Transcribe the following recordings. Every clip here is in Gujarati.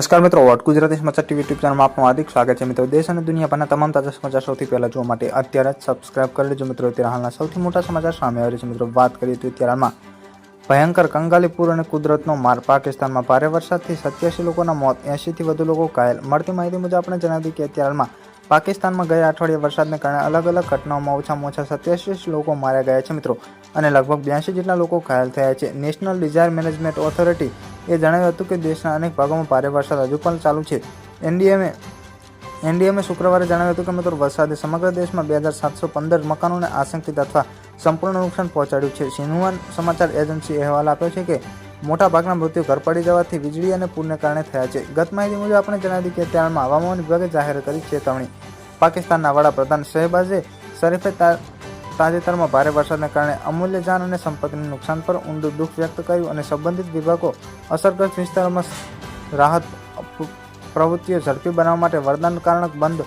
નમસ્કાર મિત્રો, વોટ ગુજરાતી સમાચાર ટીવી યુટ્યુબ ચેનલમાં આપનું હાર્દિક સ્વાગત છે. મિત્રો, દેશ અને દુનિયાભરના તમામ તાજા સમાચાર સૌથી પહેલાં જોવા માટે અત્યારે જ સબસ્ક્રાઇબ કરી લેજો. મિત્રો, અત્યારે હાલના સૌથી મોટા સમાચાર સામે આવે છે. મિત્રો, વાત કરીએ તો અત્યારમાં ભયંકર કંગાલીપુર અને કુદરતનો માર. પાકિસ્તાનમાં ભારે વરસાદથી સત્યાસી લોકોના મોત. એંશીથી વધુ લોકો ઘાયલ. મળતી માહિતી મુજબ આપણે જણાવી કે અત્યારે હાલમાં પાકિસ્તાનમાં ગયા અઠવાડિયે વરસાદને કારણે અલગ અલગ ઘટનાઓમાં ઓછામાં ઓછા સત્યાસી લોકો માર્યા ગયા છે, મિત્રો. અને લગભગ બ્યાસી જેટલા લોકો ઘાયલ થયા છે. નેશનલ ડિઝાયર મેનેજમેન્ટ ઓથોરિટી એ જણાવ્યું હતું કે દેશના અનેક ભાગોમાં ભારે વરસાદ હજુ પણ ચાલુ છે. એનડીએમએ એનડીએમએ શુક્રવારે જણાવ્યું હતું કે, મિત્રો, વરસાદે સમગ્ર દેશમાં બે હજાર સાતસો પંદર મકાનોને આશંકિત અથવા સંપૂર્ણ નુકસાન પહોંચાડ્યું છે. સિન્હુઆન સમાચાર એજન્સી અહેવાલ આપ્યો છે કે મોટાભાગના મૃત્યુ ઘર પડી જવાથી વીજળી અને પૂરને કારણે થયા છે. ગત માહિતી મુજબ આપણે જણાવી કે ત્યારમાં હવામાન વિભાગે જાહેર કરી ચેતવણી. પાકિસ્તાનના વડાપ્રધાન શહેબાઝે શરીફે તાજેતરમાં ભારે વરસાદને કારણે અમૂલ્ય જાન અને સંપત્તિને નુકસાન પર ઊંડું દુઃખ વ્યક્ત કર્યું અને સંબંધિત વિભાગો અસરગ્રસ્ત વિસ્તારોમાં રાહત પ્રવૃત્તિઓ ઝડપી બનાવવા માટે વરદાનકારક બંધ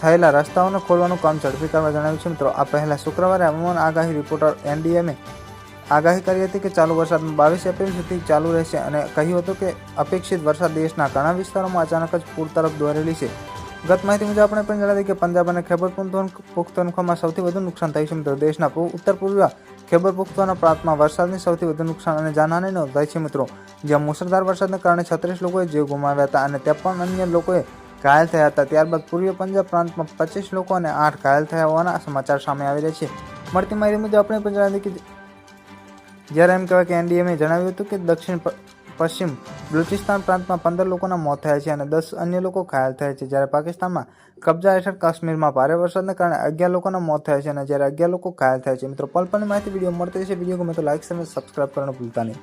થયેલા રસ્તાઓને ખોલવાનું કામ ઝડપી કરવા જણાવ્યું છે. મિત્રો, આ પહેલા શુક્રવારે હવામાન આગાહી રિપોર્ટર એનડીએમએ આગાહી કરી હતી કે ચાલુ વરસાદ બાવીસ એપ્રિલ સુધી ચાલુ રહેશે અને કહ્યું હતું કે અપેક્ષિત વરસાદ દેશના ઘણા વિસ્તારોમાં અચાનક જ પૂર તરફ દોરેલી છે. ગત માહિતી મુજબ આપણે પણ જણાવી કે પંજાબ અને ખેબર પુખ્તનખોમાં સૌથી વધુ નુકસાન થયું છે. મિત્રો, દેશના ઉત્તર પૂર્વ ખેબર પુખ્તવાના પ્રાંતમાં વરસાદની સૌથી વધુ નુકસાન અને જાનહાની નોંધાઈ છે. મિત્રો, જ્યાં મુસળધાર વરસાદને કારણે છત્રીસ લોકોએ જીવ ગુમાવ્યા હતા અને ત્રેપન અન્ય લોકોએ ઘાયલ થયા હતા. ત્યારબાદ પૂર્વીય પંજાબ પ્રાંતમાં પચીસ લોકો અને આઠ ઘાયલ થયા હોવાના સમાચાર સામે આવી રહ્યા છે. મળતી માહિતી મુજબ આપણે પણ જણાવી કે જ્યારે એમ કહેવાય કે એનડીએમએ જણાવ્યું હતું કે દક્ષિણ પશ્ચિમ બલુચિસ્તાન પ્રાંતમાં પંદર લોકોના મોત થયા છે અને દસ અન્ય લોકો ઘાયલ થયા છે. જ્યારે પાકિસ્તાનમાં કબજા હેઠળ કાશ્મીરમાં ભારે વરસાદને કારણે અગિયાર લોકોના મોત થયા છે અને જ્યારે અગિયાર લોકો ઘાયલ થયા છે. મિત્રો, પલ પલની માહિતી વીડિયો મળતી છે વીડિયો ગમે તો લાઇક અને સબસ્ક્રાઇબ કરવાનું ભૂલતા નહીં.